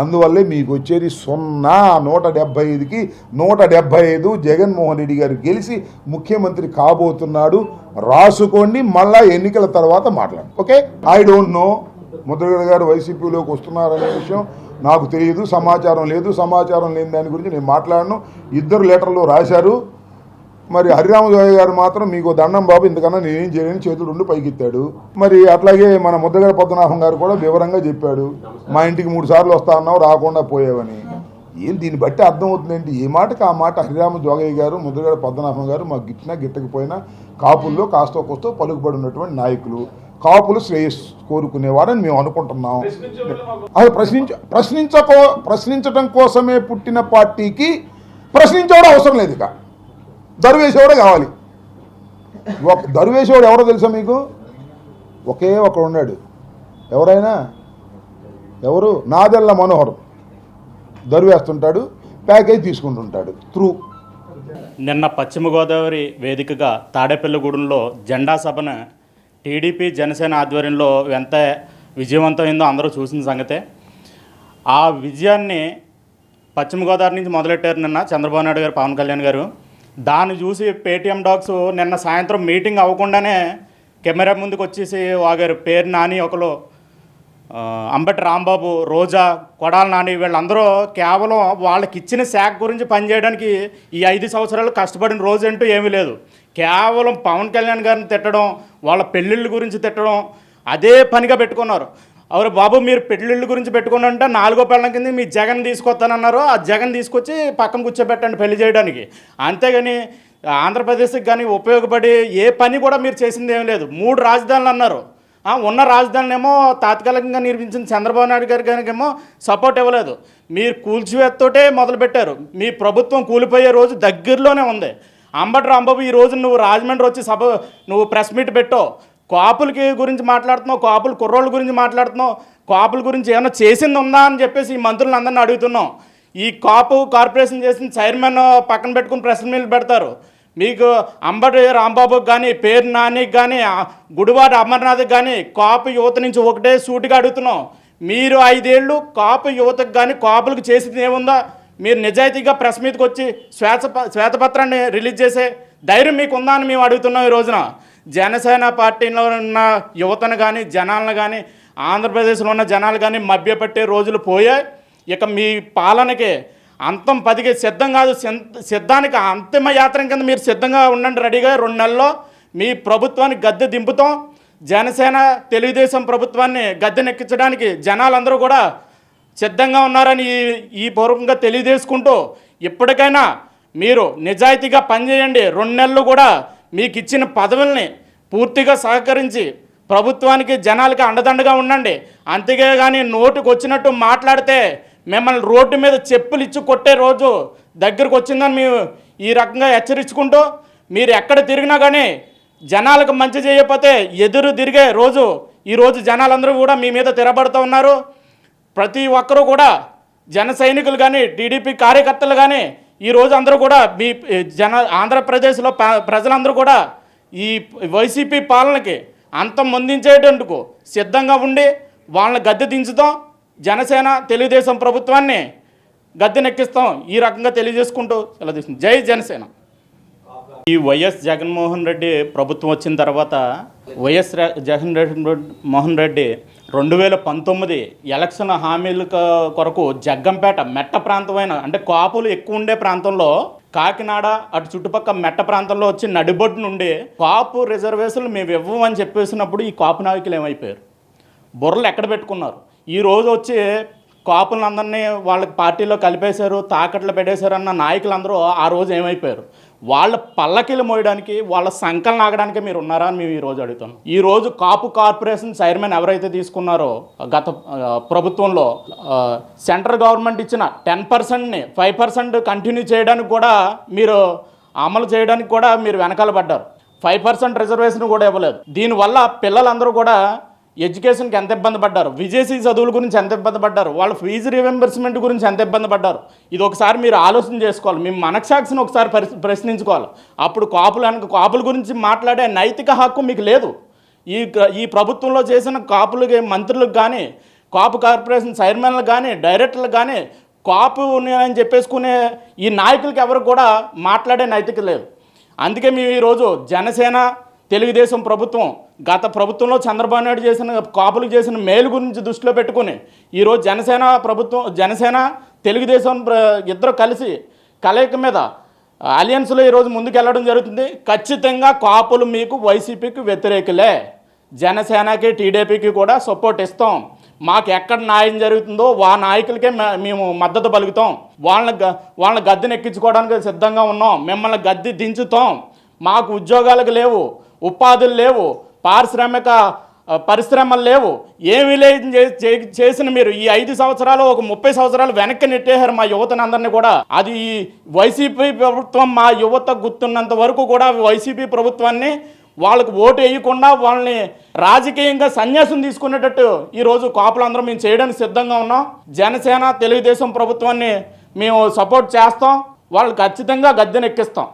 అందువల్లే మీకు వచ్చేది సున్నా నూట డెబ్బై ఐదుకి నూట డెబ్బై ఐదు జగన్మోహన్ రెడ్డి గారు గెలిచి ముఖ్యమంత్రి కాబోతున్నాడు. రాసుకోండి మళ్ళా ఎన్నికల తర్వాత మాట్లాడు. Okay? I don't know Mudragada garu వైసీపీలోకి వస్తున్నారనే విషయం నాకు తెలియదు సమాచారం లేదు సమాచారం లేని దాని గురించి నేను మాట్లాడను. ఇద్దరు లెటర్లు రాశారు. మరి హరిరామజోయ గారు మాత్రం మీకు దండం బాబు ఇంతకన్నా నేనేం చేయలేని చేతులు ఉండి పైకెత్తాడు. మరి అట్లాగే మన ముద్దగడ పద్మనాభం గారు కూడా వివరంగా చెప్పాడు మా ఇంటికి మూడు సార్లు వస్తా అన్నావు రాకుండా పోయావని. ఏం దీన్ని బట్టి అర్థమవుతుందండి ఏ మాటకి ఆ మాట హరిరామ జోగయ్య గారు ముద్రగడ పద్మనాభం గారు మాకు గిట్టినా గిట్టకపోయినా కాపుల్లో కాస్తో కోస్తో పలుకుబడి ఉన్నటువంటి నాయకులు. కాపులు శ్రేయస్ కోరుకునేవారని మేము అనుకుంటున్నాం. అది ప్రశ్నించ ప్రశ్నించకో ప్రశ్నించడం కోసమే పుట్టిన పార్టీకి ప్రశ్నించడం అవసరం లేదు ఇక. దరువేసేవాడే కావాలి. ఒక దరువేసేవాడు ఎవరో తెలుసా మీకు? ఒకే ఒకడు ఉన్నాడు. ఎవరైనా? ఎవరు? నాదెల్ల మనోహర్. దరువేస్తుంటాడు ప్యాకేజ్ తీసుకుంటుంటాడు. త్రూ. నిన్న పశ్చిమ గోదావరి వేదికగా తాడేపల్లిగూడెంలో జెండా సభను టీడీపీ జనసేన ఆధ్వర్యంలో ఎంత విజయవంతమైందో అందరూ చూసిన సంగతే. ఆ విజయాన్ని పశ్చిమ గోదావరి నుంచి మొదలెట్టారు నిన్న చంద్రబాబు నాయుడు గారు పవన్ కళ్యాణ్ గారు. దాన్ని చూసి పేటీఎం డాగ్స్ నిన్న సాయంత్రం మీటింగ్ అవ్వకుండానే కెమెరా ముందుకు వచ్చేసి వాగారు పేరు నాని ఒకరు అంబటి రాంబాబు రోజా కొడాల నాని వీళ్ళందరూ కేవలం వాళ్ళకి ఇచ్చిన శాఖ గురించి పనిచేయడానికి ఈ ఐదు సంవత్సరాలు కష్టపడిన రోజు అంటూ ఏమీ లేదు. కేవలం పవన్ కళ్యాణ్ గారిని తిట్టడం వాళ్ళ పెళ్ళిళ్ళ గురించి తిట్టడం అదే పనిగా పెట్టుకున్నారు. అవరు బాబు మీరు పెళ్ళిళ్ళు గురించి పెట్టుకున్నంటే నాలుగో పెళ్ళం కింద మీ జగన్ తీసుకొస్తానన్నారు. ఆ జగన్ తీసుకొచ్చి పక్కన కూర్చోబెట్టండి పెళ్ళి చేయడానికి. అంతేగాని ఆంధ్రప్రదేశ్కి కానీ ఉపయోగపడి ఏ పని కూడా మీరు చేసింది ఏం లేదు. మూడు రాజధానులు అన్నారు. ఉన్న రాజధానులేమో తాత్కాలికంగా నిర్మించిన చంద్రబాబు నాయుడు గారి గారికేమో సపోర్ట్ ఇవ్వలేదు. మీరు కూల్చివేత్తోటే మొదలుపెట్టారు. మీ ప్రభుత్వం కూలిపోయే రోజు దగ్గరలోనే ఉంది. అంబటి రాంబాబు ఈ రోజు నువ్వు రాజమండ్రి వచ్చి సభ నువ్వు ప్రెస్ మీట్ పెట్టావు. కాపులకి గురించి మాట్లాడుతున్నావు? కాపుల కుర్రోళ్ళ గురించి మాట్లాడుతున్నావు? కాపుల గురించి ఏమైనా చేసింది ఉందా అని చెప్పేసి ఈ మంత్రులను అందరిని అడుగుతున్నాం. ఈ కాపు కార్పొరేషన్ చేసిన చైర్మన్ పక్కన పెట్టుకుని ప్రెస్ మీట్లు పెడతారు. మీకు అంబటి రాంబాబుకి కానీ పేరు నానికి కానీ ఆ గుడివాడ అమర్నాథ్కి కానీ కాపు యువత నుంచి ఒకటే సూటిగా అడుగుతున్నాం. మీరు ఐదేళ్ళు కాపు యువతకు కానీ కాపులకు చేసింది ఏముందా? మీరు నిజాయితీగా ప్రెస్ మీదకి వచ్చి శ్వేత శ్వేతపత్రాన్ని రిలీజ్ చేసే ధైర్యం మీకు ఉందా అని మేము అడుగుతున్నాం ఈ రోజున. జనసేన పార్టీలో ఉన్న యువతను కానీ జనాలను కానీ ఆంధ్రప్రదేశ్లో ఉన్న జనాలు కానీ మభ్యపెట్టే రోజులు పోయాయి. ఇక మీ పాలనకి అంతం పదికి సిద్ధం కాదు. సిద్ధానికి అంతిమ యాత్ర కింద మీరు సిద్ధంగా ఉండండి రెడీగా రెండు నెలల్లో. మీ ప్రభుత్వాన్ని గద్దె దింపుతాం. జనసేన తెలుగుదేశం ప్రభుత్వాన్ని గద్దెనెక్కించడానికి జనాలందరూ కూడా సిద్ధంగా ఉన్నారని ఈ ఈ పూర్వకంగా తెలియజేసుకుంటూ ఇప్పటికైనా మీరు నిజాయితీగా పనిచేయండి. రెండు నెలలు కూడా మీకు ఇచ్చిన పదవుల్ని పూర్తిగా సహకరించి ప్రభుత్వానికి జనాలకి అండదండగా ఉండండి. అంతేగా కానీ నోటుకు వచ్చినట్టు మాట్లాడితే మిమ్మల్ని రోడ్డు మీద చెప్పులు ఇచ్చి కొట్టే రోజు దగ్గరకు వచ్చిందని మేము ఈ రకంగా హెచ్చరించుకుంటూ మీరు ఎక్కడ తిరిగినా కానీ జనాలకు మంచి చేయకపోతే ఎదురు తిరిగే రోజు ఈరోజు జనాలందరూ కూడా మీ మీద తిరబడుతూ ఉన్నారు. ప్రతి ఒక్కరూ కూడా జన సైనికులు కానీ టీడీపీ కార్యకర్తలు కానీ ఈ రోజు అందరూ కూడా మీ జన ఆంధ్రప్రదేశ్లో ప్రజలందరూ కూడా ఈ వైసీపీ పాలనకి అంతం ముందించేటందుకు సిద్ధంగా ఉండి వాళ్ళని గద్దె దించుతాం జనసేన తెలుగుదేశం ప్రభుత్వాన్ని గద్దెనెక్కిస్తాం ఈ రకంగా తెలియజేసుకుంటూ ఇలా జై జనసేన. ఈ వైఎస్ జగన్మోహన్ రెడ్డి ప్రభుత్వం వచ్చిన తర్వాత వైఎస్ జగన్ మోహన్ రెడ్డి రెండు వేల పంతొమ్మిది ఎలక్షన్ హామీల కొరకు జగ్గంపేట మెట్ట ప్రాంతమైన అంటే కాపులు ఎక్కువ ఉండే ప్రాంతంలో కాకినాడ అటు చుట్టుపక్కల మెట్ట ప్రాంతంలో వచ్చి నడిబొడ్డు నుండి కాపు రిజర్వేషన్లు మేము ఇవ్వమని చెప్పేసినప్పుడు ఈ కాపు నాయకులు ఏమైపోయారు? బుర్రలు ఎక్కడ పెట్టుకున్నారు? ఈ రోజు వచ్చి కాపులందరినీ వాళ్ళకి పార్టీలో కలిపేశారు తాకట్లు పెట్టేశారు అన్న నాయకులందరూ ఆ రోజు ఏమైపోయారు? వాళ్ళ పల్లకిలు మోయడానికి వాళ్ళ సంకలన ఆగడానికి మీరు ఉన్నారా అని మేము ఈ రోజు అడుగుతున్నాం. ఈ రోజు కాపు కార్పొరేషన్ చైర్మన్ ఎవరైతే తీసుకున్నారో గత ప్రభుత్వంలో సెంట్రల్ గవర్నమెంట్ ఇచ్చిన టెన్ పర్సెంట్ని ఫైవ్ పర్సెంట్ కంటిన్యూ చేయడానికి కూడా మీరు అమలు చేయడానికి కూడా మీరు వెనకాల పడ్డారు. ఫైవ్ పర్సెంట్ రిజర్వేషన్ కూడా ఇవ్వలేదు. దీనివల్ల పిల్లలందరూ కూడా ఎడ్యుకేషన్కి ఎంత ఇబ్బంది పడ్డారు? విజేసీ చదువుల గురించి ఎంత ఇబ్బంది పడ్డారు? వాళ్ళ ఫీజు రిమెంబర్స్మెంట్ గురించి ఎంత ఇబ్బంది పడ్డారు? ఇది ఒకసారి మీరు ఆలోచన చేసుకోవాలి. మీ మనక్షాక్షిని ఒకసారి ప్రశ్నించుకోవాలి. అప్పుడు కాపులు అనక కాపుల గురించి మాట్లాడే నైతిక హక్కు మీకు లేదు. ఈ ఈ ప్రభుత్వంలో చేసిన కాపులకి మంత్రులకు కానీ కాపు కార్పొరేషన్ చైర్మన్లు కానీ డైరెక్టర్లు కానీ కాపు అని చెప్పేసుకునే ఈ నాయకులకి ఎవరు కూడా మాట్లాడే నైతిక లేదు. అందుకే మేము ఈరోజు జనసేన తెలుగుదేశం ప్రభుత్వం గత ప్రభుత్వంలో చంద్రబాబు నాయుడు చేసిన కాపులు చేసిన మేలు గురించి దృష్టిలో పెట్టుకుని ఈరోజు జనసేన ప్రభుత్వం జనసేన తెలుగుదేశం ప్ర- ఇద్దరు కలిసి కలయిక మీద అలయన్స్లో ఈరోజు ముందుకెళ్ళడం జరుగుతుంది. ఖచ్చితంగా కాపులు మీకు వైసీపీకి వ్యతిరేకులే. జనసేనకి టీడీపీకి కూడా సపోర్ట్ ఇస్తాం. మాకు ఎక్కడ న్యాయం జరుగుతుందో వా నాయకులకే మే- మేము మద్దతు పలుకుతాం. వాళ్ళని వాళ్ళని గద్దెని ఎక్కించుకోవడానికి సిద్ధంగా ఉన్నాం. మిమ్మల్ని గద్దె దించుతాం. మాకు ఉద్యోగాలకు లేవు. ఉపాధులు లేవు పారిశ్రామిక పరిశ్రమలు లేవు. ఏమీ లేదు చే- చేసిన మీరు. ఈ ఐదు సంవత్సరాలు ఒక ముప్పై సంవత్సరాలు వెనక్కి నెట్టేశారు మా యువతని అందరినీ కూడా. అది ఈ వైసీపీ ప్రభుత్వం మా యువత గుర్తున్నంత వరకు కూడా వైసీపీ ప్రభుత్వాన్ని వాళ్ళకు ఓటు వేయకుండా వాళ్ళని రాజకీయంగా సన్యాసం తీసుకునేటట్టు ఈరోజు కాపులందరం మేము చేయడానికి సిద్ధంగా ఉన్నాం. జనసేన తెలుగుదేశం ప్రభుత్వాన్ని మేము సపోర్ట్ చేస్తాం. వాళ్ళు ఖచ్చితంగా గద్దెనెక్కిస్తాం.